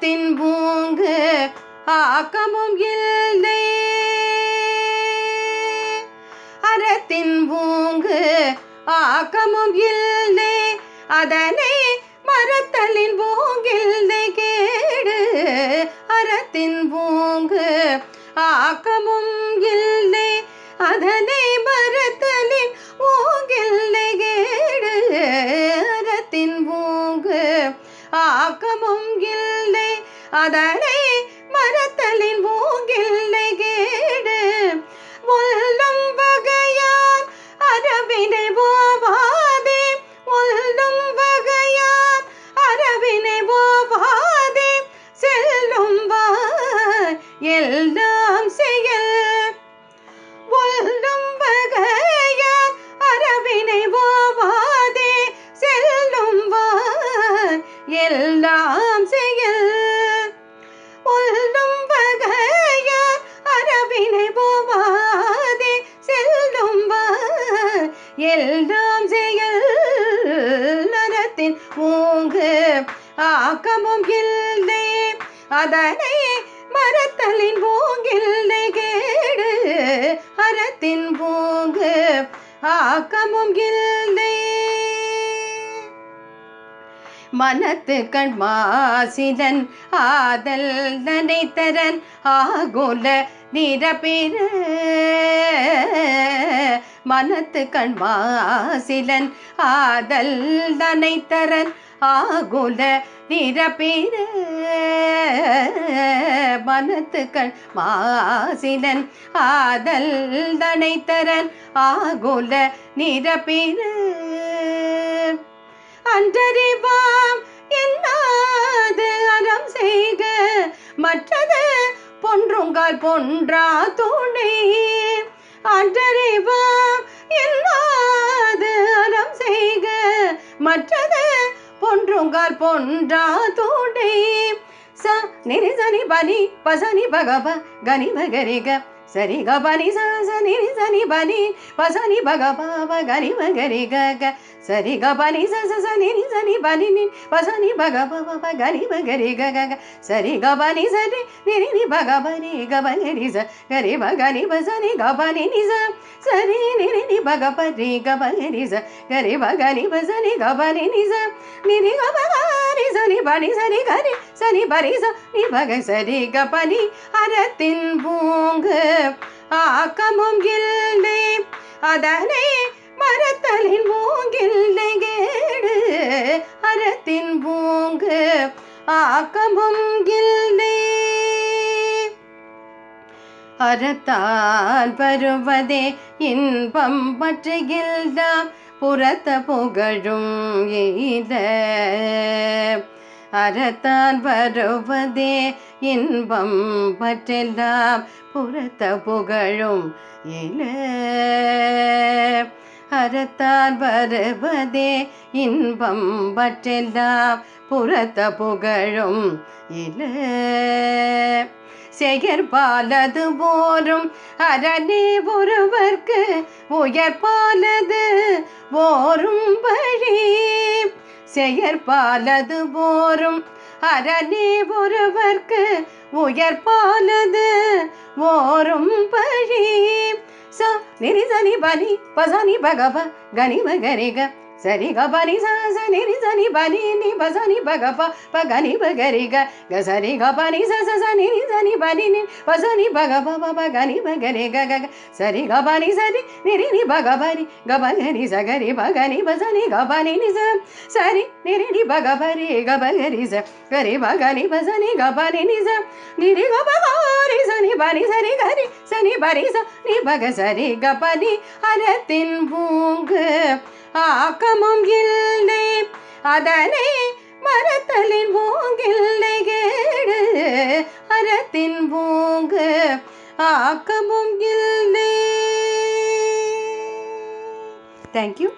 அறத்தின் பூங்கு ஆக்கமும் இல்லை. அறத்தின் பூங்கு ஆக்கமும் இல்லை. அதனை மரத்தலின் பூங்கில்லை கேடு. அறத்தின் பூங்கு ஆக்கமும் இல்லை. அதனை இல்லை ஆக்கமும் இல்லை. அதனை மரத்தலின் பூங்கில்லை கேடு. அறத்தின் பூங்கு ஆக்கமும் இல்லை. மனத்து கண் மாசிலன் ஆதல் நனைத்தரன் ஆகுல நிரபிர மனத்து கண்மாசிலன் ஆதல் நனைத்தரன் ஆகுல நிரபிர மனத்து கண் மாசிலன் ஆதல் நனைத்தரன் ஆகுல நிரபிர அன்றறிவாம் என்னாது அறம் செய்க மற்றது பொன்றுங்கால் பொன்றா துணை அன்றறிவாம் என்னாது அறம் செய்க. மற்றது பொன்றுங்கார் பொன்றா தூண்டை ச நெரிசனி பனி பசனி பகப கனி பகரிக சரி க பனி ச ச நிரி சனி பனி பசனி பக ப கனி பகரி க க. சரி க பனி ச ச ச நிரி சனி பனி நி பசனி பக ப ப ப கனி பகரி க க க. சரி க பனி சரி நிரி நி பக பனி க பகரி ச. கரி ப கனி ப சனி க பனி நி ச. சரி நிரி நி பக பரி க பகரி ச. கரி ப கனி ப சனி பனி நி ச சனி பனி சரி கரி சனி பரி ச நி சரி க அறத்தின் பூங்கு. ஆக்கமும் இல்லை அதனை மரத்தலின் பூங்கில்லை கேடு. அறத்தின் பூங்கு ஆக்கமும் இல்லை. அறத்தால் வருவதே இன்பம் பற்றுகில்தாம் புறத்த புகழும் எய்த. அறத்தான் வருவதே இன்பம் பற்றெல்லாம் புறத்த புகழும். இல அறத்தான் வருவதே இன்பம் பற்றெல்லாம் புறத்த புகழும். இல செயற்பாலது போரும் அரணே ஒருவர்க்கு உயர்பாலது ஓரும் வழி. செயற்பாலது போரும். அரணே ஒருவர்க்கு உயர்பாலது ஓரும் பழி. ச நிரி சனி பனி பசனி பகப கனி மகரிக சரி க பனி ச ச நிரி சனி பனி நி பசனி பகப ப கனி பகரி க க சரி க பனி ச ச ச நிரி சனி பனி நி பசனி பகப ப ப கனி பகரி க க க சரி க பனி சரி நிரி நி பகபரி க பகரி ச கரி ப கனி பசனி க பனி நி ச சரி நிரி நி பகபரி க பகரி ச கரி ப கனி பசனி க பனி நி ச நிரி க பகரி சனி பனி சரி கரி சனி பரி ச நி பக சரி க பனி அறத்தின் பூங்கு ஆக்கமும் இல்லை. அதனை மரத்தலின் பூங்கில்லை கேடு. அறத்தின் பூங்கு ஆக்கமும் இல்லை. தேங்க்யூ